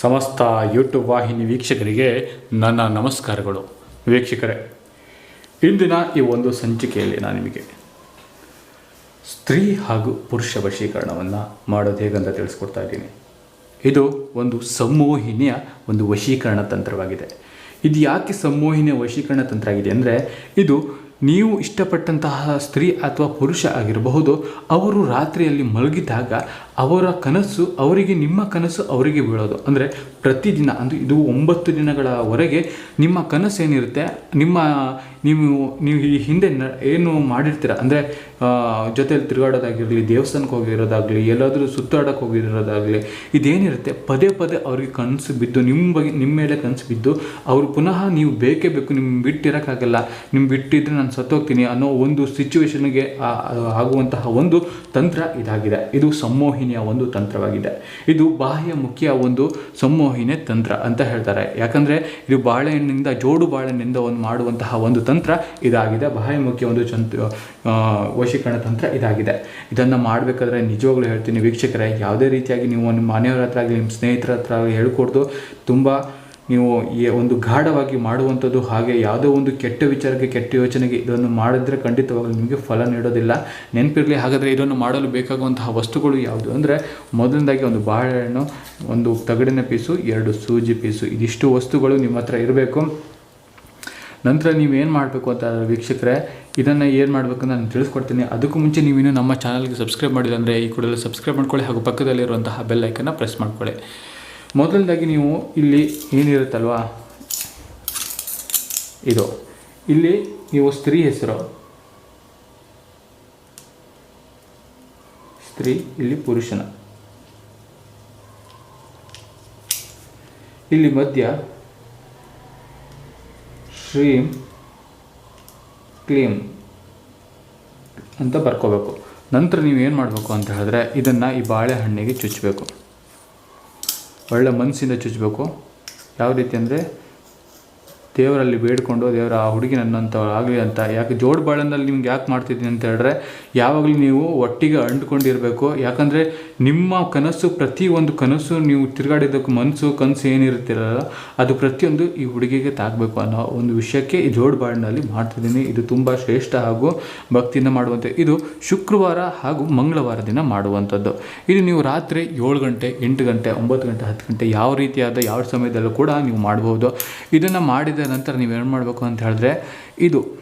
ಸಮಸ್ತ ಯೂಟ್ಯೂಬ್ ವಾಹಿನಿ ವೀಕ್ಷಕರಿಗೆ ನನ್ನ ನಮಸ್ಕಾರಗಳು. ವೀಕ್ಷಕರೇ, ಇಂದಿನ ಈ ಒಂದು ಸಂಚಿಕೆಯಲ್ಲಿ ನಾನು ನಿಮಗೆ ಸ್ತ್ರೀ ಹಾಗೂ ಪುರುಷ ವಶೀಕರಣವನ್ನು ಮಾಡೋದು ಹೇಗಂತ ತಿಳಿಸ್ಕೊಡ್ತಾ ಇದ್ದೀನಿ. ಇದು ಒಂದು ಸಂಮೋಹಿನಿಯ ಒಂದು ವಶೀಕರಣ ತಂತ್ರವಾಗಿದೆ. ಇದು ಯಾಕೆ ಸಂಮೋಹಿನಿಯ ವಶೀಕರಣ ತಂತ್ರ ಆಗಿದೆ ಅಂದರೆ, ಇದು ನೀವು ಇಷ್ಟಪಟ್ಟಂತಹ ಸ್ತ್ರೀ ಅಥವಾ ಪುರುಷ ಆಗಿರಬಹುದು, ಅವರು ರಾತ್ರಿಯಲ್ಲಿ ಮಲಗಿದಾಗ ಅವರ ಕನಸು ಅವರಿಗೆ, ನಿಮ್ಮ ಕನಸು ಅವರಿಗೆ ಬೀಳೋದು. ಅಂದರೆ ಪ್ರತಿದಿನ ಅಂದರೆ ಇದು ಒಂಬತ್ತು ದಿನಗಳವರೆಗೆ ನಿಮ್ಮ ಕನಸು ಏನಿರುತ್ತೆ ನಿಮ್ಮ, ನೀವು ನೀವು ಈ ಹಿಂದೆ ಏನು ಮಾಡಿರ್ತೀರ? ಅಂದರೆ ಜೊತೆಯಲ್ಲಿ ತಿರುಗಾಡೋದಾಗಿರಲಿ, ದೇವಸ್ಥಾನಕ್ಕೆ ಹೋಗಿರೋದಾಗಲಿ, ಎಲ್ಲಾದರೂ ಸುತ್ತಾಡೋಕೆ ಹೋಗಿರೋದಾಗಲಿ, ಇದೇನಿರುತ್ತೆ? ಪದೇ ಪದೇ ಅವ್ರಿಗೆ ಕನಸು ಬಿದ್ದು, ನಿಮ್ಮ ಬಗ್ಗೆ, ನಿಮ್ಮ ಮೇಲೆ ಕನಸು ಬಿದ್ದು, ಅವರು ಪುನಃ ನೀವು ಬೇಕೇ ಬೇಕು ನಿಮ್ಮ ಬಿಟ್ಟಿರೋಕ್ಕಾಗಲ್ಲ ನಿಮ್ಮ ಬಿಟ್ಟಿದ್ರೆ ನಾನು ಸತ್ತೋಗ್ತೀನಿ ಅನ್ನೋ ಒಂದು ಸಿಚುವೇಶನ್ಗೆ ಆಗುವಂತಹ ಒಂದು ತಂತ್ರ ಇದಾಗಿದೆ. ಇದು ಸಂಮೋಹಿನಿಯ ಒಂದು ತಂತ್ರವಾಗಿದೆ. ಇದು ಬಾಹ್ಯ ಮುಖ್ಯ ಒಂದು ಸಂಮೋಹಿನಿ ತಂತ್ರ ಅಂತ ಹೇಳ್ತಾರೆ. ಯಾಕಂದರೆ ಇದು ಬಾಳೆಹಣ್ಣಿನಿಂದ, ಜೋಡು ಬಾಳೆಹಣ್ಣಿನಿಂದ ಒಂದು ಮಾಡುವಂತಹ ಒಂದು ತಂತ್ರ ಇದಾಗಿದೆ. ಬಾಹ್ಯ ಮುಖ್ಯ ಒಂದು ಚಂತ ವಶೀಕರಣ ತಂತ್ರ ಇದಾಗಿದೆ. ಇದನ್ನು ಮಾಡಬೇಕಾದ್ರೆ ನಿಜವಾಗ್ಲೂ ಹೇಳ್ತೀನಿ, ವೀಕ್ಷಕರೇ, ಯಾವುದೇ ರೀತಿಯಾಗಿ ನೀವು ನಿಮ್ಮ ಮನೆಯವರ ಹತ್ರ ಆಗಲಿ, ನಿಮ್ಮ ಸ್ನೇಹಿತರ ಹತ್ರ ಆಗಲಿ ಹೇಳ್ಕೊಡ್ದು, ತುಂಬ ನೀವು ಒಂದು ಗಾಢವಾಗಿ ಮಾಡುವಂಥದ್ದು ಹಾಗೆ ಯಾವುದೋ ಒಂದು ಕೆಟ್ಟ ವಿಚಾರಕ್ಕೆ, ಕೆಟ್ಟ ಯೋಚನೆಗೆ ಇದನ್ನು ಮಾಡಿದ್ರೆ ಖಂಡಿತವಾಗಲೂ ನಿಮಗೆ ಫಲ ನೀಡೋದಿಲ್ಲ. ನೆನಪಿರಲಿ ಹಾಗಾದರೆ ಇದನ್ನು ಮಾಡಲು ಬೇಕಾಗುವಂತಹ ವಸ್ತುಗಳು ಯಾವುದು? ಅಂದರೆ ಮೊದಲನೇದಾಗಿ ಒಂದು ಬಾಳೆಹಣ್ಣು, ಒಂದು ತಗಡಿನ ಪೀಸು, ಎರಡು ಸೂಜಿ ಪೀಸು, ಇದಿಷ್ಟು ವಸ್ತುಗಳು ನಿಮ್ಮ ಹತ್ರ ಇರಬೇಕು. ನಂತರ ನೀವೇನು ಮಾಡಬೇಕು ಅಂತ ವೀಕ್ಷಕರೇ, ಇದನ್ನು ಏನು ಮಾಡಬೇಕು ನಾನು ತಿಳಿಸ್ಕೊಡ್ತೀನಿ. ಅದಕ್ಕೂ ಮುಂಚೆ ನೀವಿನ್ನೂ ನಮ್ಮ ಚಾನಲ್ಗೆ ಸಬ್ಸ್ಕ್ರೈಬ್ ಮಾಡಿಲ್ಲ ಅಂದರೆ ಈ ಕೂಡಲೇ ಸಬ್ಸ್ಕ್ರೈಬ್ ಮಾಡ್ಕೊಳ್ಳಿ ಹಾಗೂ ಪಕ್ಕದಲ್ಲಿರುವಂತಹ ಬೆಲ್ ಐಕನ್ನ ಪ್ರೆಸ್ ಮಾಡ್ಕೊಳ್ಳಿ. ಮೊದಲದಾಗಿ ನೀವು ಇಲ್ಲಿ ಏನಿರುತ್ತಲ್ವ? ಇದು. ಇಲ್ಲಿ ನೀವು ಸ್ತ್ರೀ ಹೆಸರು. ಸ್ತ್ರೀ, ಇಲ್ಲಿ ಪುರುಷನ. ಇಲ್ಲಿ ಮಧ್ಯ ಶ್ರೀಮ್ ಕ್ಲೀಮ್ ಅಂತ ಬರ್ಕೋಬೇಕು. ನಂತರ ನೀವು ಏನು ಮಾಡಬೇಕು ಅಂತ ಹೇಳಿದ್ರೆ ಇದನ್ನು ಈ ಬಾಳೆಹಣ್ಣಿಗೆ ಚುಚ್ಚಬೇಕು ಒಳ್ಳೆ ಮನಸ್ಸಿಂದ ಚುಚ್ಚಬೇಕು ಯಾವ ರೀತಿ ಅಂದರೆ ದೇವರಲ್ಲಿ ಬೇಡಿಕೊಂಡು ದೇವರ ಆ ಹುಡುಗಿ ನನ್ನಂಥವ್ರು ಆಗಲಿ ಅಂತ. ಯಾಕೆ ಜೋಡು ಬಾಳನಲ್ಲಿ ನಿಮ್ಗೆ ಯಾಕೆ ಮಾಡ್ತಿದ್ದೀನಿ ಅಂತ ಹೇಳಿದ್ರೆ, ಯಾವಾಗಲೂ ನೀವು ಒಟ್ಟಿಗೆ ಅಂಟ್ಕೊಂಡಿರಬೇಕು. ಯಾಕಂದರೆ ನಿಮ್ಮ ಕನಸು ಪ್ರತಿ ಒಂದು ಕನಸು ನೀವು ತಿರುಗಾಡಿದ್ದಕ್ಕೆ ಮನಸ್ಸು, ಕನಸು ಏನಿರುತ್ತಿರಲ್ಲ ಅದು ಪ್ರತಿಯೊಂದು ಈ ಹುಡುಗಿಗೆ ತಾಗಬೇಕು ಅನ್ನೋ ಒಂದು ವಿಷಯಕ್ಕೆ ಈ ಜೋಡು ಬಾಳಿನಲ್ಲಿ ಮಾಡ್ತಿದ್ದೀನಿ. ಇದು ತುಂಬ ಶ್ರೇಷ್ಠ ಹಾಗೂ ಭಕ್ತಿಯಿಂದ ಮಾಡುವಂಥ ಇದು ಶುಕ್ರವಾರ ಹಾಗೂ ಮಂಗಳವಾರ ದಿನ ಮಾಡುವಂಥದ್ದು. ಇದು ನೀವು ರಾತ್ರಿ ಏಳು ಗಂಟೆ, ಎಂಟು ಗಂಟೆ, ಒಂಬತ್ತು ಗಂಟೆ, ಹತ್ತು ಗಂಟೆ ಯಾವ ರೀತಿಯಾದ ಯಾವ ಸಮಯದಲ್ಲೂ ಕೂಡ ನೀವು ಮಾಡ್ಬೋದು. ಇದನ್ನು ಮಾಡಿದ ನಂತರ ನೀವೇನು ಮಾಡಬೇಕು ಅಂತ ಹೇಳಿದ್ರೆ, ಇದು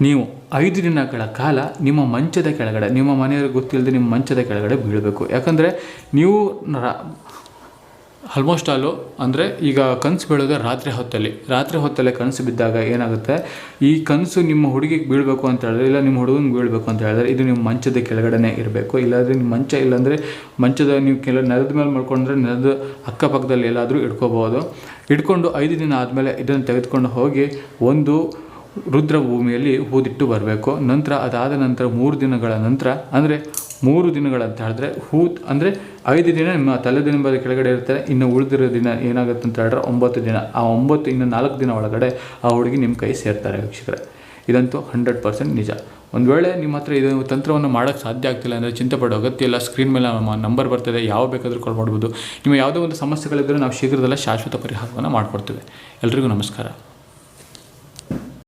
ನೀವು ಐದು ದಿನಗಳ ಕಾಲ ನಿಮ್ಮ ಮಂಚದ ಕೆಳಗಡೆ, ನಿಮ್ಮ ಮನೆಯವ್ರಿಗೆ ಗೊತ್ತಿಲ್ಲದೆ ನಿಮ್ಮ ಮಂಚದ ಕೆಳಗಡೆ ಬೀಳಬೇಕು. ಯಾಕಂದರೆ ನೀವು ಆಲ್ಮೋಸ್ಟ್ ಆಲು ಅಂದರೆ ಈಗ ಕನಸು ಬೀಳೋದು ರಾತ್ರಿ ಹೊತ್ತಲ್ಲಿ. ರಾತ್ರಿ ಹೊತ್ತಲ್ಲೇ ಕನಸು ಬಿದ್ದಾಗ ಏನಾಗುತ್ತೆ? ಈ ಕನಸು ನಿಮ್ಮ ಹುಡುಗಿಗೆ ಬೀಳಬೇಕು ಅಂತ ಹೇಳಿದ್ರೆ, ಇಲ್ಲ ನಿಮ್ಮ ಹುಡುಗನಿಗೆ ಬೀಳಬೇಕು ಅಂತ ಹೇಳಿದ್ರೆ, ಇದು ನಿಮ್ಮ ಮಂಚದ ಕೆಳಗಡೆ ಇರಬೇಕು. ಇಲ್ಲಾಂದರೆ ನಿಮ್ಮ ಮಂಚ ಇಲ್ಲಾಂದರೆ ಮಂಚದ ನೀವು ಕೆಲ ನೆಲದ ಮೇಲೆ ಮಾಡ್ಕೊಂಡ್ರೆ ನೆಲದ ಅಕ್ಕಪಕ್ಕದಲ್ಲಿ ಎಲ್ಲಾದರೂ ಇಟ್ಕೋಬೋದು. ಇಟ್ಕೊಂಡು ಐದು ದಿನ ಆದಮೇಲೆ ಇದನ್ನು ತೆಗೆದುಕೊಂಡು ಹೋಗಿ ಒಂದು ರುದ್ರ ಭೂಮಿಯಲ್ಲಿ ಹೂದಿಟ್ಟು ಬರಬೇಕು. ನಂತರ ಅದಾದ ನಂತರ ಮೂರು ದಿನಗಳ ನಂತರ, ಅಂದರೆ ಮೂರು ದಿನಗಳಂತ ಹೇಳಿದ್ರೆ ಹೂ ಅಂದರೆ ಐದು ದಿನ ನಿಮ್ಮ ತಲೆದಿಂಬದ ಕೆಳಗಡೆ ಇರ್ತಾರೆ, ಇನ್ನು ಉಳಿದಿರೋ ದಿನ ಏನಾಗುತ್ತೆ ಅಂತ ಹೇಳಿದ್ರೆ ಒಂಬತ್ತು ದಿನ. ಆ ಒಂಬತ್ತು, ಇನ್ನು ನಾಲ್ಕು ದಿನ ಒಳಗಡೆ ಆ ಹುಡುಗಿ ನಿಮ್ಮ ಕೈ ಸೇರ್ತಾರೆ ವೀಕ್ಷಕರೇ. ಇದಂತೂ ಹಂಡ್ರೆಡ್ ಪರ್ಸೆಂಟ್ ನಿಜ. ಒಂದು ವೇಳೆ ನಿಮ್ಮ ಹತ್ರ ಇದು ತಂತ್ರವನ್ನು ಮಾಡೋಕ್ಕೆ ಸಾಧ್ಯ ಆಗ್ತಿಲ್ಲ ಅಂದರೆ ಚಿಂತೆ ಪಡೋ ಅಗತ್ಯ ಇಲ್ಲ ಸ್ಕ್ರೀನ್ ಮೇಲೆ ನಮ್ಮ ನಂಬರ್ ಬರ್ತದೆ, ಯಾವ ಬೇಕಾದರೂ ಕಾಲ್ ಮಾಡ್ಬೋದು. ನಿಮ್ಮ ಯಾವುದೋ ಒಂದು ಸಮಸ್ಯೆಗಳಿದ್ದರೂ ನಾವು ಶೀಘ್ರದಲ್ಲೇ ಶಾಶ್ವತ ಪರಿಹಾರವನ್ನು ಮಾಡಿಕೊಡ್ತೇವೆ. ಎಲ್ರಿಗೂ ನಮಸ್ಕಾರ.